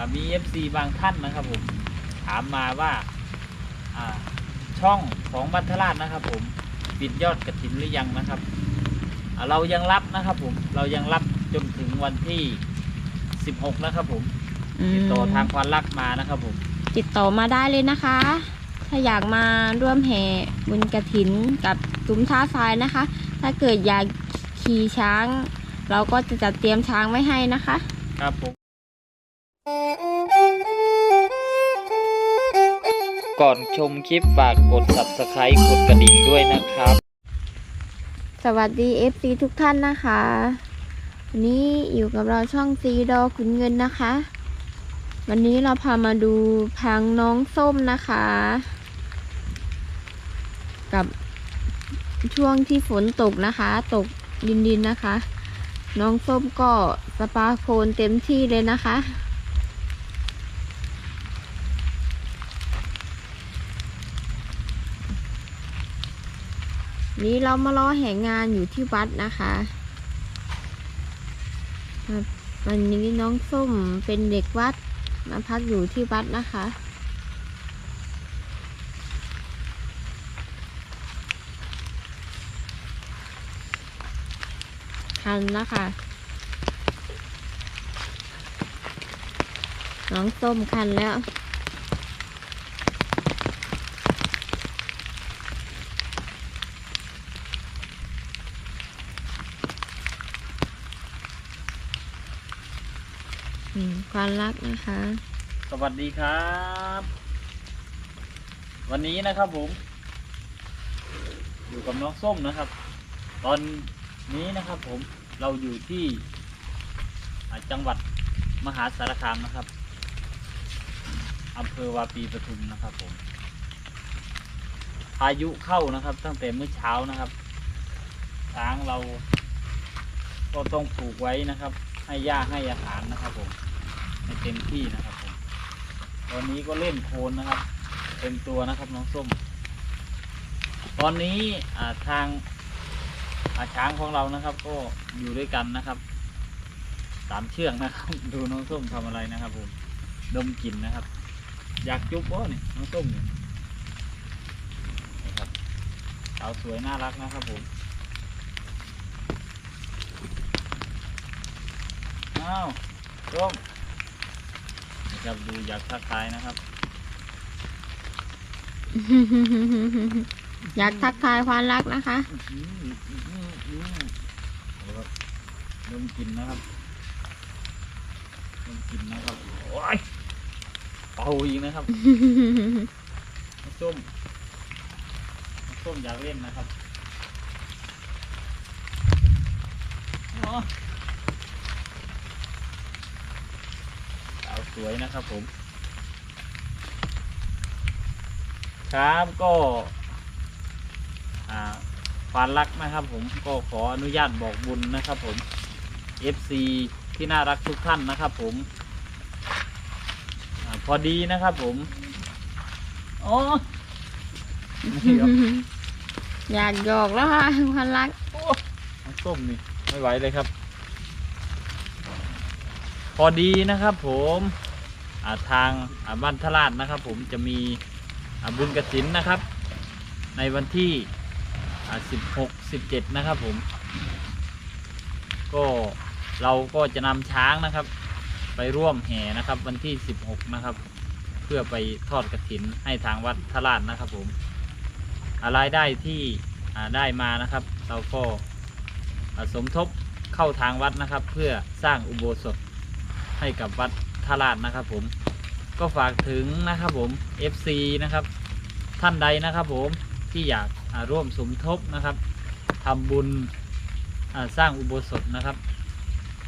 อ่ามี FC บางท่านนะครับผม ถามมาว่าอ่าช่องของบัตรราชนะครับ ผมปิดยอดกระถินหรือยังนะครับอ่าเรายังรับนะครับผมเรายังรับจนถึงวันที่16นะครับผมมติดต่อทางควันรักมานะครับผม ติดต่อมาได้เลยนะคะ ถ้าอยากมาร่วมแห่บุญกระถินกับซุ้มท่าทรายนะคะ ถ้าเกิดอยากขี่ช้าง เราก็จะจัดเตรียมช้างไว้ให้นะคะ ครับผม ก่อนชมคลิปฝากกด subscribe กดกระดิ่งด้วยนะครับ สวัสดี FC ทุกท่านนะคะ วันนี้อยู่กับเราช่องซีดอขุนเงินนะคะ วันนี้เราพามาดูพังน้องส้มนะคะ กับช่วงที่ฝนตกนะคะ ตกดินดินๆนะคะ น้องส้มก็สปาโคนเต็มที่เลยนะคะ นี้เรามารอแห่งานอยู่ที่วัดนะคะครับวันนี้น้องส้มเป็นเด็กวัดมาพักอยู่ที่วัดนะคะคันแล้วค่ะ น้องส้มคันแล้ว ความรักนะคะ สวัสดีครับ วันนี้นะครับผม อยู่กับน้องส้มนะครับ ตอนนี้นะครับผมเราอยู่ที่จังหวัดมหาสารคามนะครับอำเภอวาปีปทุมนะครับผมพายุเข้านะครับ ตั้งแต่เมื่อเช้านะครับช้างเราก็ต้องปลูกไว้นะครับ ให้หญ้าให้อาหารนะครับผม เต็มที่นะครับผมตอนนี้ก็เล่นโคลนนะครับ เต็มตัวนะครับน้องส้ม ตอนนี้ทางอาช้างของเรานะครับ ก็อยู่ด้วยกันนะครับสามเชือกนะครับ ดูน้องส้มทำอะไรนะครับผมดมกลิ่นนะครับ อยากจุ๊บวะเนี่ยน้องส้มเนี่ยนี่ครับสาวสวยน่ารักนะครับผมอ้าวส้ม นะครับดูอยากทักทายนะครับ อยากทักทายความรักนะคะเอาครับเริ่มกินนะครับเริ่มกินนะครับโอ้ยเป่าอีกนะครับน้องส้มน้องส้มอยากเล่นนะครับอ๋อสา วสวยนะครับผม ครับก็อ่าควานรักนะครับผมก็ขออนุญาตบอกบุญนะครับผม FC ที่น่ารักทุกท่านนะครับผมอาพอดีนะครับผมโอ้นี่ครับอยากหยอกแล้วค่ะความรักน้ำส้มนี่ไม่ไหวเลยครับ พอดีนะครับผมอ่า ทางาบ้านทลาดนะครับ ผมจะมีบุญกระถินนะครับ ในวันที่ 16 17 นะครับผม ก็เราก็จะนำช้างนะครับ ไปร่วมแห่นะครับ วันที่ 16 นะครับ เพื่อไปทอดกระถินให้ทางวัดทลาดนะครับ ผมอ่ารายได้ที่ได้มานะครับ เราก็สมทบเข้าทางวัดนะครับ เพื่อสร้างอุโบสถให้กับวัด ทลาดนะครับผมก็ฝากถึงนะครับผม FC นะครับ ท่านใดนะครับผมที่อยากร่วมสมทบนะครับทำบุญสร้างอุโบสถนะครับ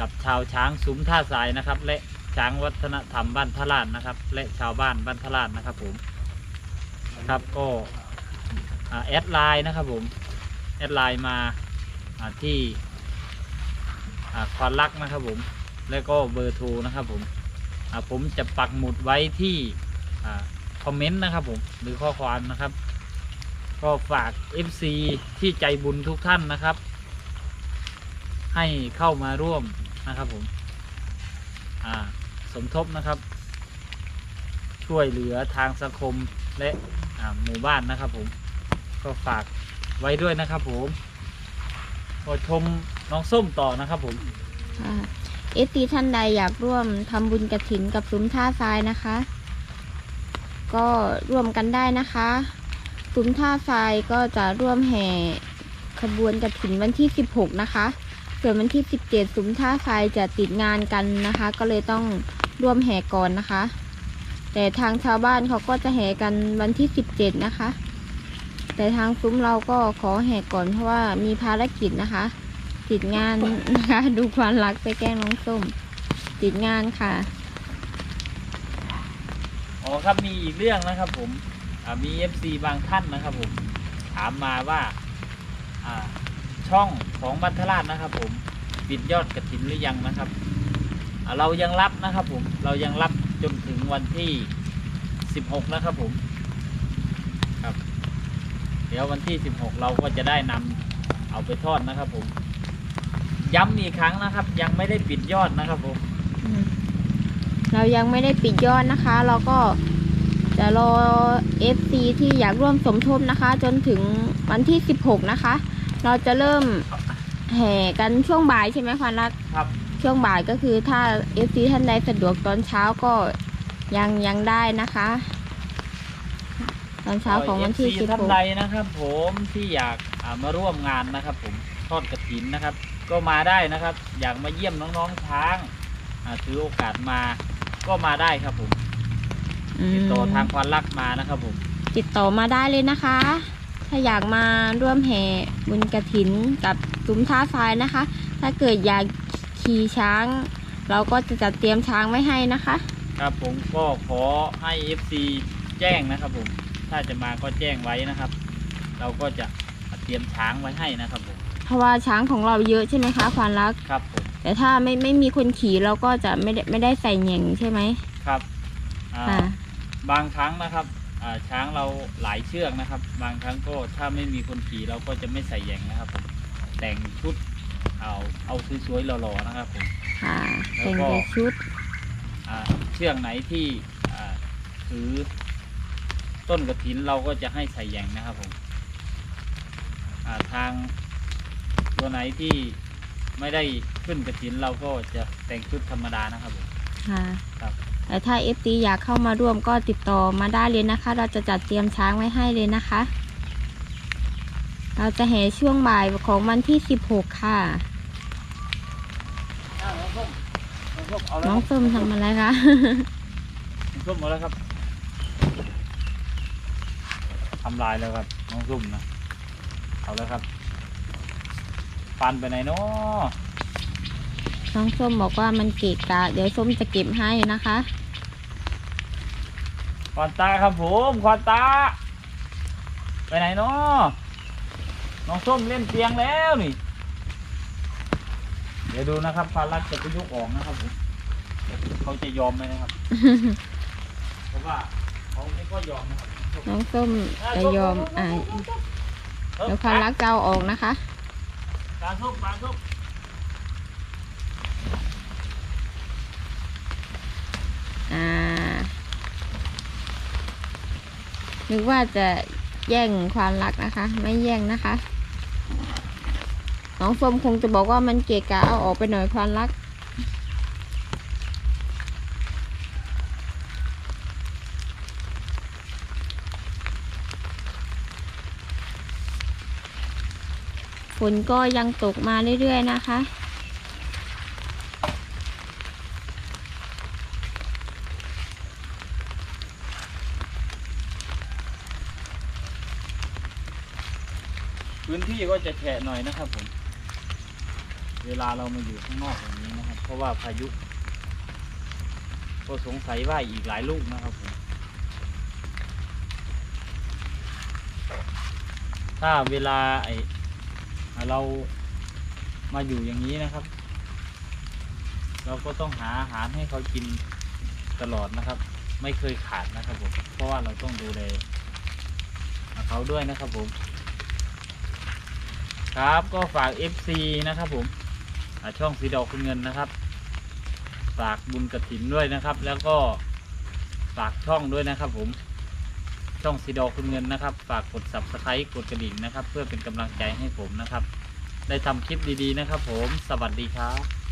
กับชาวช้างซุ้มท่าทรายนะครับ และช้างวัฒนธรรมบ้านทลาดนะครับ และชาวบ้านบ้านทลาดนะครับผมครับก็อ่าแอดไลน์นะครับผมแอดไลน์มาที่ควานลักนะครับผม แล้วก็เบอร์โทรนะครับผม ผมจะปักหมุดไว้ที่คอมเมนต์นะครับผมหรือข้อความนะครับ ก็ฝาก FC ที่ใจบุญทุกท่านนะครับ ให้เข้ามาร่วมนะครับผมสมทบนะครับ ช่วยเหลือทางสังคมและหมู่บ้านนะครับผมก็ฝากไว้ด้วยนะครับผมก็ชมน้องส้มต่อนะครับผม เอฟซีท่านใดอยากร่วมทำบุญกระถินกับซุ้มท่าทรายนะคะ ก็ร่วมกันได้นะคะซุ้มท่าทรายก็จะร่วมแห่ขบวนกระถินวันที่ 16 นะคะ ส่วนวันที่ 17ซุ้มท่าทรายจะติดงานกันนะคะ ก็เลยต้องร่วมแห่ก่อนนะคะ แต่ทางชาวบ้านเขาก็จะแห่กันวันที่ 17 นะคะ แต่ทางซุ้มเราก็ขอแห่ก่อนเพราะว่ามีภารกิจนะคะ ติดงานนะคะ ดูความรักไปแกล้งน้องส้ม ติดงานค่ะ อ๋อครับมีอีกเรื่องนะครับ ผมอ่ามีเอฟซีบางท่านนะครับ ผม ถามมาว่า อ่า ช่องของบัตรราชนะครับ ผมปิดยอดกระถินหรือยังนะครับอ่าเรายังรับนะครับ ผมเรายังรับจนถึงวันที่สิบหกนะครับ ผม ครับ เดี๋ยววันที่สิบหกเราก็จะได้นำเอาไปทอดนะครับผม ย้ำอีกครั้งนะครับ ยังไม่ได้ปิดยอดนะครับผมอืมเรายังไม่ได้ปิดยอดนะคะ เราก็จะรอ FC ที่อยากร่วมสมทบนะคะ จนถึงวันที่ 16 นะคะ เราจะเริ่มแห่กันช่วงบ่ายใช่ไหมควันรักครับ ช่วงบ่ายก็คือถ้า FC ท่านใดสะดวกตอนเช้าก็ยังยังได้นะคะ ตอนเช้าของวันที่เอฟซีท่านใดนะครับ ผมที่อยากอ่ามาร่วมงานนะครับ ผมทอดกระถินนะครับ ก็มาได้นะครับ อยากมาเยี่ยมน้องๆช้างอ่าถือโอกาสมาก็มาได้ครับผม16อืมติดต่อทางควันรักมานะครับผม ติดต่อมาได้เลยนะคะ ถ้าอยากมาร่วมแห่บุญกระถินกับซุ้มท่าทรายนะคะ ถ้าเกิดอยากขี่ช้าง เราก็จะจัดเตรียมช้างไว้ให้นะคะ ครับผมก็ขอให้ FC แจ้งนะครับผม ถ้าจะมาก็แจ้งไว้นะครับ เราก็จะเตรียมช้างไว้ให้นะครับผม เพราะว่าช้างของเราเยอะใช่ไหมคะควานรัก ครับผมแต่ถ้าไม่ไม่มีคนขี่เราก็จะไม่ได้ไม่ได้ใส่เหย่งใช่ไหมครับอ่าค่ะ บางครั้งนะครับอ่าช้างเราหลายเชือกนะครับ บางครั้งก็ถ้าไม่มีคนขี่เราก็จะไม่ใส่แยงนะครับผมแต่งชุดเอาเอาสวยๆหล่อๆนะครับผม ค่ะแล้วแต่งก็แต่ชุดอ่าเชือกไหนที่อ่าถือต้นกระถินเราก็จะให้ใส่แยงนะครับผมอ่าทาง ตัวไหนที่ไม่ได้ขึ้นกระถินเราก็จะแต่งชุดธรรมดานะครับผม ค่ะครับ แต่ถ้าเอฟซีอยากเข้ามาร่วมก็ติดต่อมาได้เลยนะคะ เราจะจัดเตรียมช้างไว้ให้เลยนะคะ เราจะแห่ช่วงบ่ายของวันที่ 16 ค่ะอ่าน้องส้มน้องส้มเอาแล้วน้องส้มทำอะไรคะ น้องส้มเอาแล้วครับทำลายแล้วครับ น้องส้มนะ เอาแล้วครับ ปันไปไหนเนาะน้องส้มบอกว่ามันเกะกะ เดี๋ยวส้มจะเก็บให้นะคะควานตาครับผมควานตา ไปไหนเนาะน้องส้มเล่นเตียงแล้วนี่ เดี๋ยวดูนะครับฟารักจะไปยกออกนะครับผมเขาจะยอมไหมนะครับเพราะว่าเขาไม่ค่อยยอมนะครับน้องส้มจะยอมอ่าเดี๋ยวความรักจะเอาออกนะคะ การสุกการส้มอ่า นึกว่าจะแย่งความรักนะคะ ไม่แย่งนะคะ น้องฟมคงจะบอกว่ามันเกะกะเอาออกไปหน่อยความรัก ฝนก็ยังตกมาเรื่อยๆนะคะ พื้นที่ก็จะแฉะหน่อยนะครับผม เวลาเรามาอยู่ข้างนอกอย่างนี้นะครับ เพราะว่าพายุ ก็สงสัยว่าอีกหลายลูกนะครับผมถ้าเวลาไอ เรามาอยู่อย่างนี้นะครับ เราก็ต้องหาอาหารให้เขากินตลอดนะครับ ไม่เคยขาดนะครับผมเพราะว่าเราต้องดูแลเขาด้วยนะครับผม ครับก็ฝาก FC นะครับผมช่องสีดอกคุณเงินนะครับ ฝากบุญกระถินด้วยนะครับ แล้วก็ฝากช่องด้วยนะครับผม ช่องสีดอคุณเงินนะครับ ฝากกด subscribe กดกระดิ่งนะครับ เพื่อเป็นกำลังใจให้ผมนะครับ ได้ทำคลิปดีๆนะครับผม สวัสดีครับ